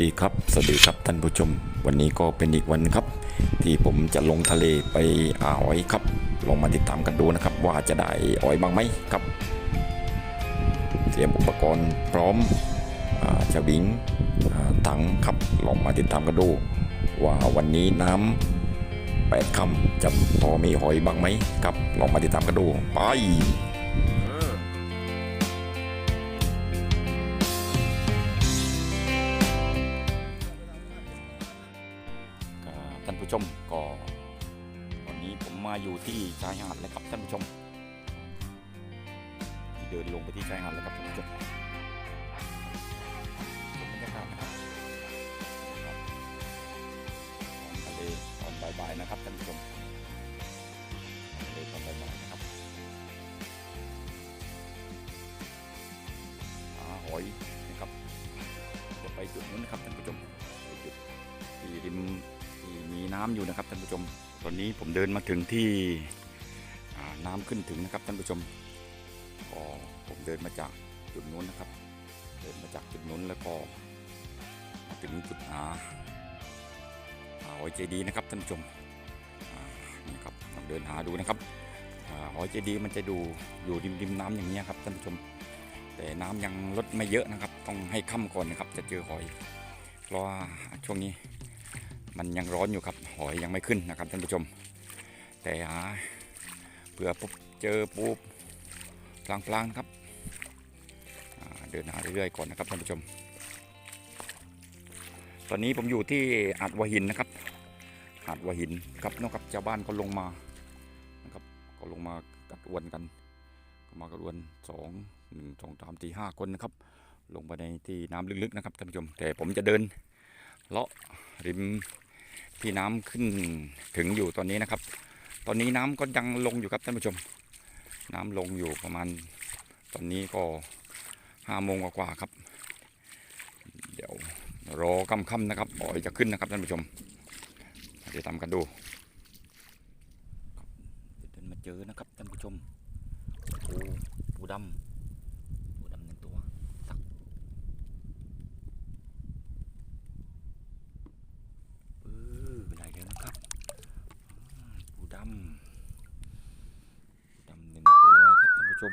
ดีครับ สวัสดีครับท่านผู้ชม วันนี้ก็เป็นอีกวันครับ ที่ผมจะลงทะเลไปอ่าหอยครับ ลองมาติดตามกันดูนะครับ ว่าจะได้หอยบ้างไหมครับ เตรียมอุปกรณ์พร้อมอาจะบิงถังครับลองมาติดตามกันดู ว่าวันนี้น้ำแปดคำจะพอมีหอยบ้างไหมครับ ลองมาติดตามกันดูไป มก็วันนี้ผมมาอยู่ที่ชายหาดแล้วครับท่านผู้ชม เดินลงไปที่ชายหาดแล้วครับท่านผู้ชมชมบรรยากาศนะครับของทะเลตอนบ่ายๆนะครับท่านผู้ชมทะเลตอนบ่ายๆนะครับหาหอย น้ำอยู่นะครับท่านผู้ชม ตอนนี้ผมเดินมาถึงที่น้ำขึ้นถึงนะครับท่านผู้ชมก็ผมเดินมาจากจุดนู้นนะครับ เดินมาจากจุดนู้นแล้วก็มาถึงจุดหาหอยเจดีย์นะครับท่านผู้ชมนี่ครับลองเดินหาดูนะครับหอยเจดีย์มันจะดูอยู่ริมริมน้ำอย่างนี้ครับท่านผู้ชม แต่น้ำยังลดไม่เยอะนะครับ ต้องให้ค่ำก่อนนะครับจะเจอหอย เพราะว่าช่วงนี้ มันยังร้อนอยู่ครับหอยยังไม่ขึ้นนะครับท่านผู้ชม แต่หาเผื่อปุ๊บเจอปุ๊บพลางๆครับเดินหาเรื่อยๆก่อนนะครับท่านผู้ชม ตอนนี้ผมอยู่ที่หาดวหินนะครับหาดวหินครับนอกกับชาวบ้านเขาลงมานะครับก็ลงมากัดอวนกันก็มากัดอวนสองหนึ่งสองสามสี่ห้าคนนะครับ ลงไปในที่น้ำลึกๆนะครับท่านผู้ชม แต่ผมจะเดินเลาะริม ที่น้ำขึ้นถึงอยู่ตอนนี้นะครับ ตอนนี้น้ำก็ยังลงอยู่ครับท่านผู้ชม น้ำลงอยู่ประมาณ ตอนนี้ก็ห้าโมงกว่าครับ เดี๋ยวรอค่ำๆนะครับบ่อยจะขึ้นนะครับท่านผู้ชมเดี๋ยวตามกันดูเดินมาเจอนะครับท่านผู้ชมปูปูดำปูดำหนึ่งตัวสัก เออได้แล้วนะครับอืมปูดำปูดำหนึ่งตัวครับท่านผู้ชม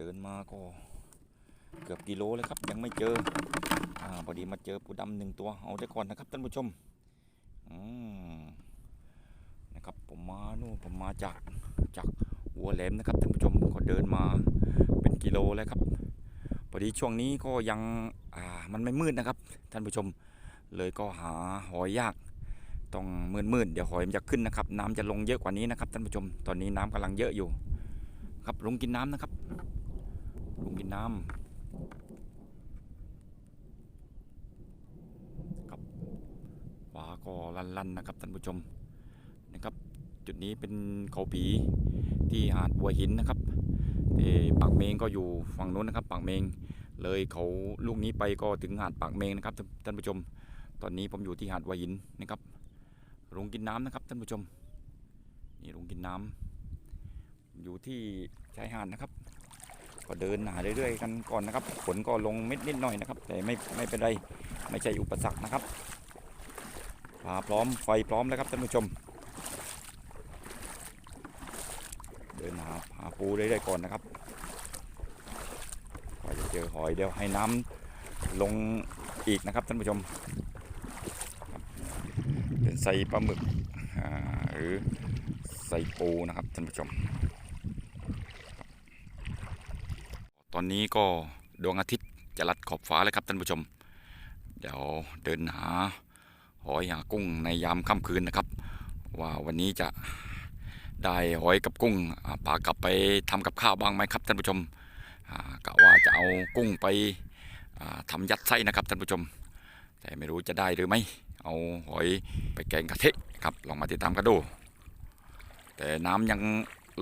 เดินมาก็เกือบกิโลเลยครับ ยังไม่เจออ่าพอดีมาเจอปูดำหนึ่งตัวเอาได้ก่อนนะครับท่านผู้ชมอืมนะครับผมมาโน่ผมมาจากจากหัวแหลมนะครับท่านผู้ชมก็เดินมาเป็นกิโลแล้วครับพอดีช่วงนี้ก็ยังอ่ามันไม่มืดนะครับท่านผู้ชม เลยก็หาหอยยากต้องมืดๆเดี๋ยวหอยมันจะขึ้นนะครับ น้ำจะลงเยอะกว่านี้นะครับท่านผู้ชม ตอนนี้น้ำกำลังเยอะอยู่ ครับลงกินน้ำนะครับ กินน้ำครับฟ้าก็ลั่นๆนะครับท่านผู้ชมนะครับ จุดนี้เป็นเขาผีที่หาดบัวหินนะครับเอ่ปากเมงก็อยู่ฝั่งนู้นนะครับปากเมงเลยเขาลูกนี้ไปก็ถึงหาดปากเมงนะครับท่านผู้ชม ตอนนี้ผมอยู่ที่หาดวายินนะครับลงกินน้ำนะครับท่านผู้ชม นี่ลงกินน้ำอยู่ที่ชายหาดนะครับ ก็เดินหาเรื่อยๆกันก่อนนะครับฝนก็ลงเม็ดนิดหน่อยนะครับ แต่ไม่ไม่เป็นไรไม่ใช่อุปสรรคนะครับปลาพร้อมไฟพร้อมแล้วครับท่านผู้ชม เดินหาหาปูเรื่อยๆก่อนนะครับกว่าจะเจอหอยเดี๋ยวให้น้ำลงอีกนะครับท่านผู้ชมเป็นไซปลาหมึกหรือไซปูนะครับท่านผู้ชม ตอนนี้ก็ดวงอาทิตย์จะลัดขอบฟ้าแล้วครับท่านผู้ชม เดี๋ยวเดินหาหอยหากุ้งในยามค่ำคืนนะครับ ว่าวันนี้จะได้หอยกับกุ้งอ่ากลับไปทำกับข้าวบ้างไหมครับท่านผู้ชมกะว่าจะเอากุ้งไปทำยัดไส้นะครับท่านผู้ชม แต่ไม่รู้จะได้หรือไม่เอาหอยไปแกงกะทิครับลองมาติดตามกันดู แต่น้ำยัง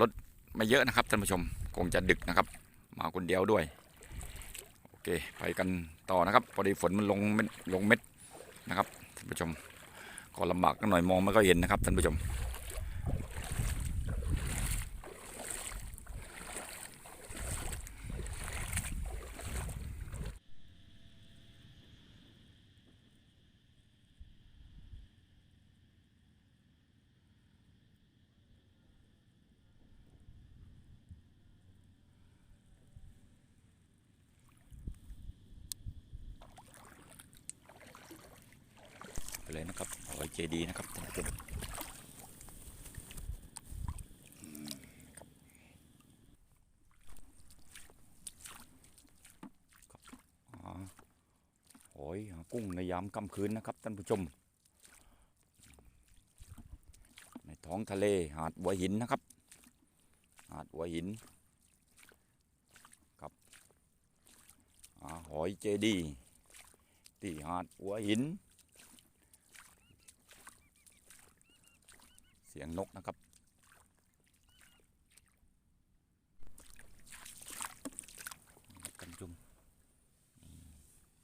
ลดไม่เยอะนะครับท่านผู้ชมคงจะดึกนะครับ มาคนเดียวด้วย โอเค ไปกันต่อนะครับ พอดีฝนมันลงเม็ดลงเม็ดนะครับท่านผู้ชมก็ลำบากกันหน่อยมองไม่ก็เห็นนะครับท่านผู้ชม เลยนะครับหอยเจดีนะครับท่านผู้ชมอืมครับครับอ่าหอยกุ้งในยามค่ำคืนนะครับท่านผู้ชม ในท้องทะเลหาดหัวหินนะครับ หาดหัวหินครับอหอยเจดีที่หาดหัวหิน สียงนกนะครับ กันจุมนี่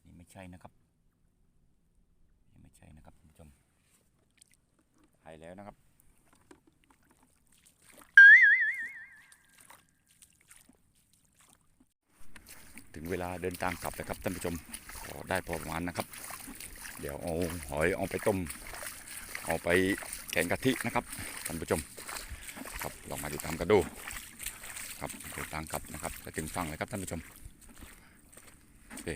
นี่ไม่ใช่นะครับนี่ไม่ใช่นะครับคุณผู้ชมหายแล้วนะครับถึงเวลาเดินทางกลับแล้วครับท่านผู้ชมก็ได้พอประมาณนะครับ เดี๋ยวเอาหอยเอาไปต้ม เอาไป แกงกะทินะครับท่านผู้ชมครับลองมาติดตามกันดูครับเดินทางกลับนะครับจะถึงฝั่งเลยครับท่านผู้ชมโอเค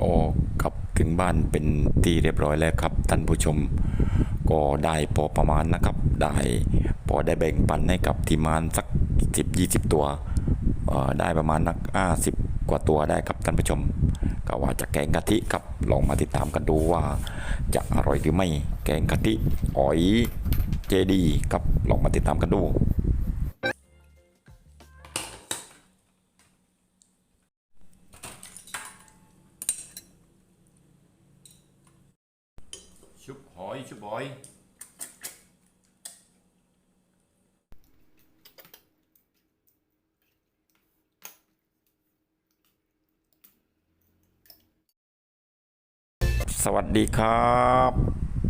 ก็กลับถึงบ้านเป็นที่เรียบร้อยแล้วครับท่านผู้ชม ก็ได้พอประมาณนะครับ ได้พอได้แบ่งปันให้กับทีมงานสัก 10-20 ตัว ได้ประมาณนัก50กว่าตัวได้ครับท่านผู้ชม ก็ว่าจะแกงกะทิครับลองมาติดตามกันดูว่าจะอร่อยหรือไม่แกงกะทิอ๋อยเจดีครับลองมาติดตามกันดูชุบหอยชุบหอย สวัสดีครับ